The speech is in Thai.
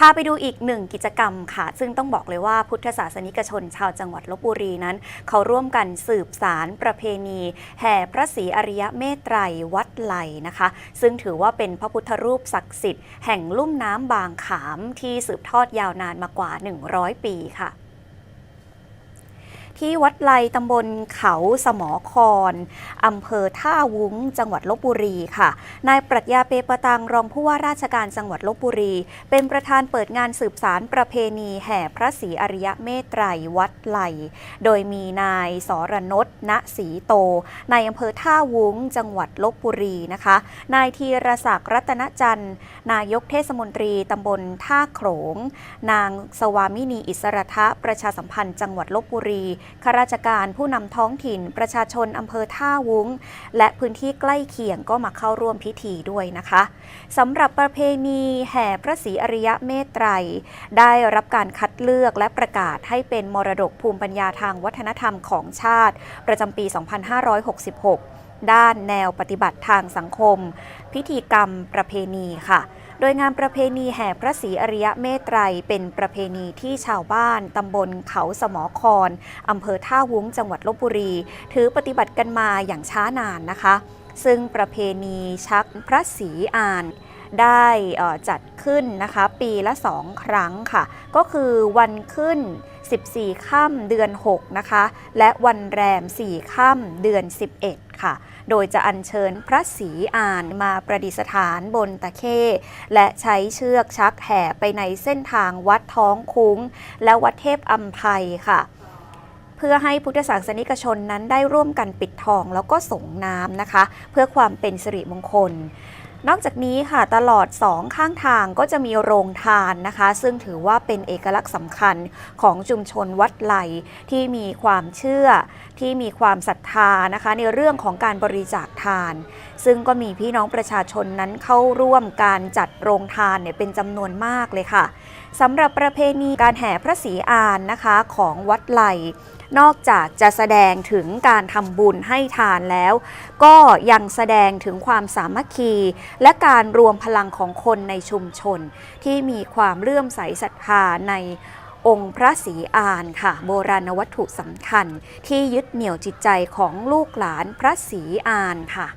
พาไปดูอีกหนึ่งกิจกรรมค่ะ ซึ่งต้องบอกเลยว่าพุทธศาสนิกชนชาวจังหวัดลบบุรีนั้น เขาร่วมกันสืบสารประเพณี แห่พระศรีอริยเมตไตรวัดไหลนะคะ ซึ่งถือว่าเป็นพระพุทธรูปศักดิ์สิทธิ์แห่งลุ่มน้ำบางขามที่สืบทอดยาวนานมากว่า 100 ปีค่ะ ที่วัดไลตำบลเขาสมอคอนอำเภอท่าวุ้ง จังหวัดลบบุรีค่ะ นายปรัชญาเปปตังรองผู้ว่าราชการจังหวัดลบบุรี เป็นประธานเปิดงานสืบสารประเพณีแห่พระศรีอริยเมตไตรวัดไลโดยมีนายสรนศณศรีโตในายอำเภอท่าวุ้ง จังหวัดลบบุรีนะคะ นายธีรศักดิ์รัตนจันทร์ นายกเทศมนตรีตำบลท่าโขลงนางสวามินีอิสระทะประชาสัมพันธ์จังหวัดลบบุรีข้าราชการผู้นำท้องถิ่น ประชาชนอำเภอท่าวุ้ง และพื้นที่ใกล้เคียงก็มาเข้าร่วมพิธีด้วยนะคะสำหรับประเพณีแห่พระศรีอริยะเมตไตร ได้รับการคัดเลือกและประกาศให้เป็นมรดกภูมิปัญญาทางวัฒนธรรมของชาติ ประจำปี 2566 ด้านแนวปฏิบัติทางสังคม พิธีกรรมประเพณีค่ะ โดยงานประเพณีแห่พระศรีอริยเมตไตรเป็นประเพณีที่ชาวบ้านตำบลเขาสมอคอนอำเภอท่าวุ้งจังหวัดลบบุรี ถือปฏิบัติกันมาอย่างช้านานนะคะ ซึ่งประเพณีชักพระศรีอานได้จัดขึ้นนะคะ ปีละ2ครั้งค่ะ ก็คือวันขึ้น 14 ค่ำเดือน 6 นะคะ และวันแรม 4 ค่ำเดือน 11 ค่ะ โดยจะอัญเชิญพระศรีอานมาประดิษฐานบนตะเข้และใช้เชือกชักแห่ไปในเส้นทางวัดท้องคุ้ง และวัดเทพอัมภัยค่ะเพื่อให้พุทธศาสนิกชนนั้นได้ร่วมกันปิดทองแล้วก็ส่งน้ำนะคะ เพื่อความเป็นสิริมงคล นอกจากนี้ค่ะตลอดสองข้างทางก็จะมีโรงทานนะคะ ซึ่งถือว่าเป็นเอกลักษณ์สำคัญของชุมชนวัดไหลที่มีความเชื่อที่มีความศรัทธานะคะ ในเรื่องของการบริจาคทาน ซึ่งก็มีพี่น้องประชาชนนั้นเข้าร่วมการจัดโรงทานเนี่ยเป็นจำนวนมากเลยค่ะสำหรับประเพณีการแห่พระศรีอานนะคะของวัดไหล นอกจากจะแสดงถึงการทำบุญให้ทานแล้ว ก็ยังแสดงถึงความสามัคคี และการรวมพลังของคนในชุมชน ที่มีความเลื่อมใสศรัทธาในองค์พระศรีอานค่ะ โบราณวัตถุสำคัญ ที่ยึดเหนี่ยวจิตใจของลูกหลานพระศรีอานค่ะ